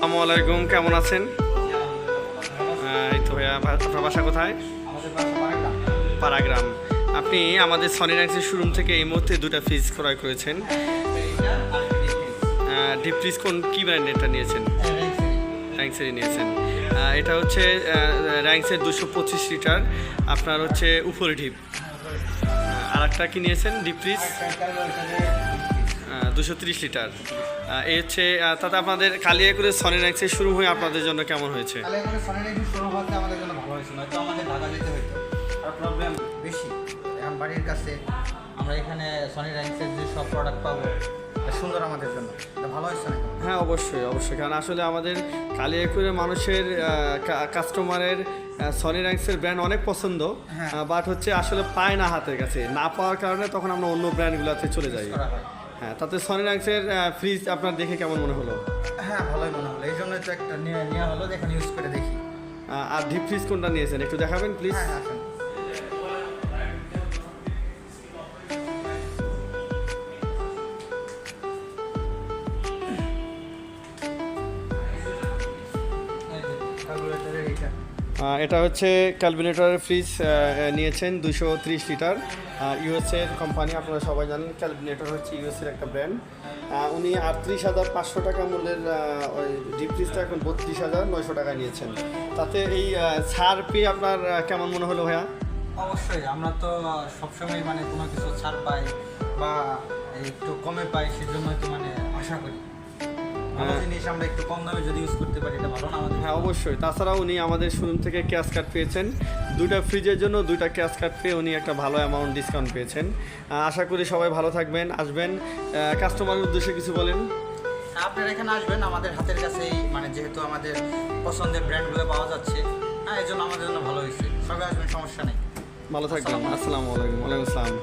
আসসালামু আলাইকুম, কেমন আছেন? এই তো ভাইয়া আপনার বাসা কোথায়। পাড়াগ্রাম আপনি আমাদের সনি র্যাক্সের শোরুম থেকে এই মুহূর্তে দুটা ফ্রিজ ক্রয় করেছেন। ডিপ ফ্রিজ কোন, কী ব্র্যান্ডেরটা নিয়েছেন। র্যাঙ্কসেরই নিয়েছেন। এটা হচ্ছে র্যাঙ্কসের দুশো পঁচিশ লিটার। আপনার হচ্ছে উপরে ডিপ আর একটা কি নিয়েছেন? ডিপ ফ্রিজ দুশো তিরিশ লিটার। এই হচ্ছে তাতে আপনাদের কালিয়া করে সনি র্যাঙ্কসের শুরু হয়ে আপনাদের জন্য কেমন হয়েছে? তাহলে এখানে সনির শুরু হতে আমাদের জন্য ভালো হয়েছে নয়তো আমাদের ঢাকা যেতে হতো আর প্রবলেম বেশি। এখন বাড়ির কাছে আমরা এখানে সনি যে সব প্রোডাক্ট পাবো সুন্দর আমাদের জন্য। ভালো হয়েছে হ্যাঁ অবশ্যই অবশ্যই। কারণ আসলে আমাদের কালিয়াকুড়ে মানুষের কাস্টমারের সনি র্যাঙ্কসের ব্র্যান্ড অনেক পছন্দ হ্যাঁ। বাট হচ্ছে আসলে পায় না হাতের কাছে। না পাওয়ার কারণে তখন আমরা অন্য ব্র্যান্ডগুলোতে চলে যাই। হয় তাতে সনি র্যাঙ্কসের ফ্রিজ আপনার দেখে কেমন মনে হলো? হ্যাঁ ভালোই মনে হলো। এই জন্যই তো একটা নিয়ে নেওয়া হলো এখন ইউজ করে দেখি। আর ডিপ ফ্রিজ কোনটা নিয়েছেন? একটু দেখাবেন প্লিজ হ্যাঁ হ্যাঁ আসেন। এই calculator-এর এইটা। এটা হচ্ছে ক্যালকুলেটরের ফ্রিজ নিয়েছেন দুশো ত্রিশ লিটার। ইউএসএর কোম্পানি, আপনারা সবাই জানেন, ক্যালকুলেটর হচ্ছে ইউএসএর একটা ব্র্যান্ড উনি আটত্রিশ হাজার পাঁচশো টাকা মূল্যের ওই ডিপ ফ্রিজটা এখন বত্রিশ হাজার নয়শো টাকা নিয়েছেন। তাতে এই ছাড় পেয়ে আপনার কেমন মনে হলো ভাইয়া? অবশ্যই, আমরা তো সবসময় মানে কোনো কিছু ছাড় পাই বা একটু কমে পাই, সেজন্যই তো মানে আশা করি। ভালো হ্যাঁ। জিনিস আমরা একটু কম দামে যদি ইউজ করতে পারি এটা ভালো না আমাদের? হ্যাঁ অবশ্যই। তাছাড়াও উনি আমাদের শোরুম থেকে ক্যাশ কার্ড পেয়েছেন। দুইটা ফ্রিজের জন্য দুইটা ক্যাশ কার্ড পেয়ে উনি একটা ভালো অ্যামাউন্ট ডিসকাউন্ট পেয়েছেন। আশা করি সবাই ভালো থাকবেন আসবেন। কাস্টমারের উদ্দেশ্যে কিছু বলেন। আপনারা এখানে আসবেন আমাদের হাতের কাছেই মানে যেহেতু আমাদের পছন্দের ব্র্যান্ডগুলো পাওয়া যাচ্ছে হ্যাঁ এই জন্য আমাদের জন্য ভালো হয়েছে। সবাই আসবেন সমস্যা নেই। ভালো থাকবেন। আসসালামু আলাইকুম। ওয়ালাইকুম আসসালাম।